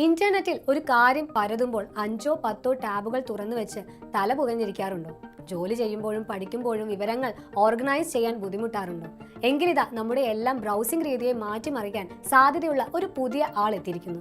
ഇന്റർനെറ്റിൽ ഒരു കാര്യം പരതുമ്പോൾ അഞ്ചോ പത്തോ ടാബുകൾ തുറന്നു വെച്ച് തല പുകഞ്ഞിരിക്കാറുണ്ടോ? ജോലി ചെയ്യുമ്പോഴും പഠിക്കുമ്പോഴും വിവരങ്ങൾ ഓർഗനൈസ് ചെയ്യാൻ ബുദ്ധിമുട്ടാറുണ്ടോ? എങ്കിലിതാ നമ്മുടെ എല്ലാം ബ്രൗസിംഗ് രീതിയെ മാറ്റിമറിക്കാൻ സാധ്യതയുള്ള ഒരു പുതിയ ആൾ എത്തിയിരിക്കുന്നു.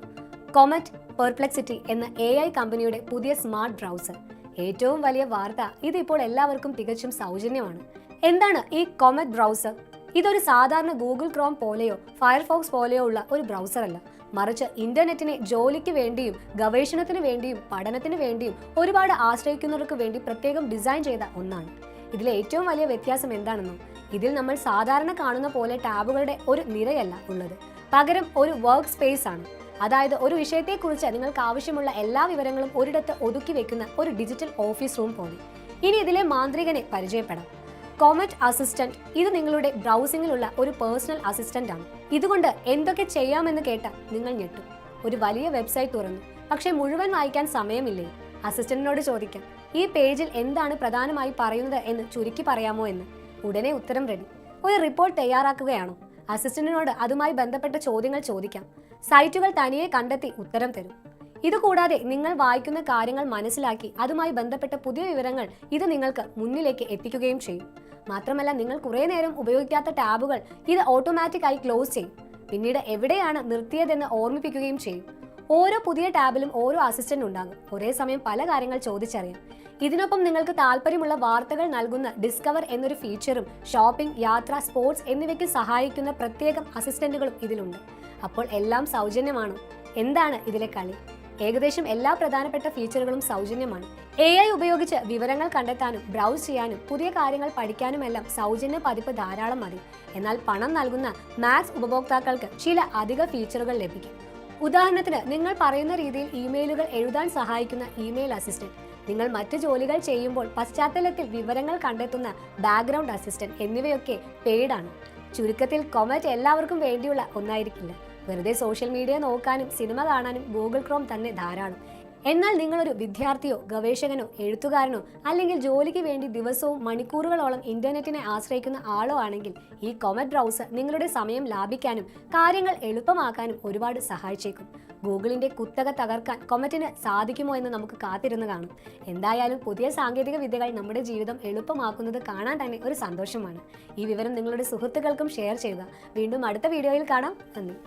കൊമറ്റ് പെർപ്ലെക്സിറ്റി എന്ന എ ഐ കമ്പനിയുടെ പുതിയ സ്മാർട്ട് ബ്രൗസർ. ഏറ്റവും വലിയ വാർത്ത ഇതിപ്പോൾ എല്ലാവർക്കും തികച്ചും സൗജന്യമാണ്. എന്താണ് ഈ കൊമറ്റ് ബ്രൗസർ? ഇതൊരു സാധാരണ ഗൂഗിൾ ക്രോം പോലെയോ ഫയർഫോക്സ് പോലെയോ ഉള്ള ഒരു ബ്രൗസർ അല്ല. മറിച്ച് ഇന്റർനെറ്റിനെ ജോലിക്ക് വേണ്ടിയും ഗവേഷണത്തിന് വേണ്ടിയും പഠനത്തിന് വേണ്ടിയും ഒരുപാട് ആശ്രയിക്കുന്നവർക്ക് വേണ്ടി പ്രത്യേകം ഡിസൈൻ ചെയ്ത ഒന്നാണ്. ഇതിലെ ഏറ്റവും വലിയ വ്യത്യാസം എന്താണെന്നും ഇതിൽ നമ്മൾ സാധാരണ കാണുന്ന പോലെ ടാബുകളുടെ ഒരു നിരയല്ല ഉള്ളത്. പകരം ഒരു വർക്ക് സ്പേസ് ആണ്. അതായത് ഒരു വിഷയത്തെക്കുറിച്ച് നിങ്ങൾക്ക് ആവശ്യമുള്ള എല്ലാ വിവരങ്ങളും ഒരിടത്ത് ഒതുക്കി വെക്കുന്ന ഒരു ഡിജിറ്റൽ ഓഫീസ് റൂം പോലെ. ഇനി ഇതിലെ മാന്ത്രികനെ പരിചയപ്പെടാം. Comet assistant. ഇത് നിങ്ങളുടെ ബ്രൗസിംഗിലുള്ള ഒരു പേഴ്സണൽ അസിസ്റ്റന്റ് ആണ്. ഇതുകൊണ്ട് എന്തൊക്കെ ചെയ്യാമെന്ന് കേട്ട നിങ്ങൾ ഞെട്ടും. ഒരു വലിയ വെബ്സൈറ്റ് തുറന്നു. പക്ഷേ മുഴുവൻ വായിക്കാൻ സമയമില്ലേ? അസിസ്റ്റന്റിനോട് ചോദിക്കാം. ഈ പേജിൽ എന്താണ് പ്രധാനമായി പറയുന്നത് എന്ന് ചുരുക്കി പറയാമോ എന്ന്. ഉടനെ ഉത്തരം റെഡി ഒരു റിപ്പോർട്ട് തയ്യാറാക്കുകയാണോ? അസിസ്റ്റന്റിനോട് അതുമായി ബന്ധപ്പെട്ട ചോദ്യങ്ങൾ ചോദിക്കാം. സൈറ്റുകൾ തനിയെ കണ്ടെത്തി ഉത്തരം തരും. ഇതുകൂടാതെ നിങ്ങൾ വായിക്കുന്ന കാര്യങ്ങൾ മനസ്സിലാക്കി അതുമായി ബന്ധപ്പെട്ട പുതിയ വിവരങ്ങൾ ഇത് നിങ്ങൾക്ക് മുന്നിലേക്ക് എത്തിക്കുകയും ചെയ്യും. മാത്രമല്ല നിങ്ങൾ കുറേ നേരം ഉപയോഗിക്കാത്ത ടാബുകൾ ഇത് ഓട്ടോമാറ്റിക് ആയി ക്ലോസ് ചെയ്യും. പിന്നീട് എവിടെയാണ് നിർത്തിയതെന്ന് ഓർമ്മിപ്പിക്കുകയും ചെയ്യും. ഓരോ പുതിയ ടാബിലും ഓരോ അസിസ്റ്റന്റ് ഉണ്ടാകും. ഒരേ സമയം പല കാര്യങ്ങൾ ചോദിച്ചറിയാം. ഇതിനൊപ്പം നിങ്ങൾക്ക് താല്പര്യമുള്ള വാർത്തകൾ നൽകുന്ന ഡിസ്കവർ എന്നൊരു ഫീച്ചറും ഷോപ്പിംഗ് യാത്ര സ്പോർട്സ് എന്നിവയ്ക്ക് സഹായിക്കുന്ന പ്രത്യേകം അസിസ്റ്റന്റുകളും ഇതിലുണ്ട്. അപ്പോൾ എല്ലാം സൗജന്യമാണ്? എന്താണ് ഇതിലെ കളി? ഏകദേശം എല്ലാ പ്രധാനപ്പെട്ട ഫീച്ചറുകളും സൗജന്യമാണ്. എ ഐ ഉപയോഗിച്ച് വിവരങ്ങൾ കണ്ടെത്താനും ബ്രൗസ് ചെയ്യാനും പുതിയ കാര്യങ്ങൾ പഠിക്കാനുമെല്ലാം സൗജന്യ പതിപ്പ് ധാരാളം മതി. എന്നാൽ പണം നൽകുന്ന മാക്സ് ഉപഭോക്താക്കൾക്ക് ചില അധിക ഫീച്ചറുകൾ ലഭിക്കും. ഉദാഹരണത്തിന് നിങ്ങൾ പറയുന്ന രീതിയിൽ ഇമെയിലുകൾ എഴുതാൻ സഹായിക്കുന്ന ഇമെയിൽ അസിസ്റ്റന്റ് നിങ്ങൾ മറ്റ് ജോലികൾ ചെയ്യുമ്പോൾ പശ്ചാത്തലത്തിൽ വിവരങ്ങൾ കണ്ടെത്തുന്ന ബാക്ക്ഗ്രൗണ്ട് അസിസ്റ്റന്റ് എന്നിവയൊക്കെ പെയ്ഡാണ് ചുരുക്കത്തിൽ കൊമറ്റ് എല്ലാവർക്കും വേണ്ടിയുള്ള ഒന്നായിരിക്കില്ല. വെറുതെ സോഷ്യൽ മീഡിയ നോക്കാനും സിനിമ കാണാനും ഗൂഗിൾ ക്രോം തന്നെ ധാരാളം. എന്നാൽ നിങ്ങളൊരു വിദ്യാർത്ഥിയോ ഗവേഷകനോ എഴുത്തുകാരനോ അല്ലെങ്കിൽ ജോലിക്ക് വേണ്ടി ദിവസവും മണിക്കൂറുകളോളം ഇന്റർനെറ്റിനെ ആശ്രയിക്കുന്ന ആളോ ആണെങ്കിൽ ഈ കൊമറ്റ് ബ്രൗസർ നിങ്ങളുടെ സമയം ലാഭിക്കാനും കാര്യങ്ങൾ എളുപ്പമാക്കാനും ഒരുപാട് സഹായിച്ചേക്കും. ഗൂഗിളിന്റെ കുത്തക തകർക്കാൻ കൊമറ്റിന് സാധിക്കുമോ എന്ന് നമുക്ക് കാത്തിരുന്ന് കാണും. എന്തായാലും പുതിയ സാങ്കേതിക വിദ്യകൾ നമ്മുടെ ജീവിതം എളുപ്പമാക്കുന്നത് കാണാൻ തന്നെ ഒരു സന്തോഷമാണ്. ഈ വിവരം നിങ്ങളുടെ സുഹൃത്തുക്കൾക്കും ഷെയർ ചെയ്യുക. വീണ്ടും അടുത്ത വീഡിയോയിൽ കാണാം. നന്ദി.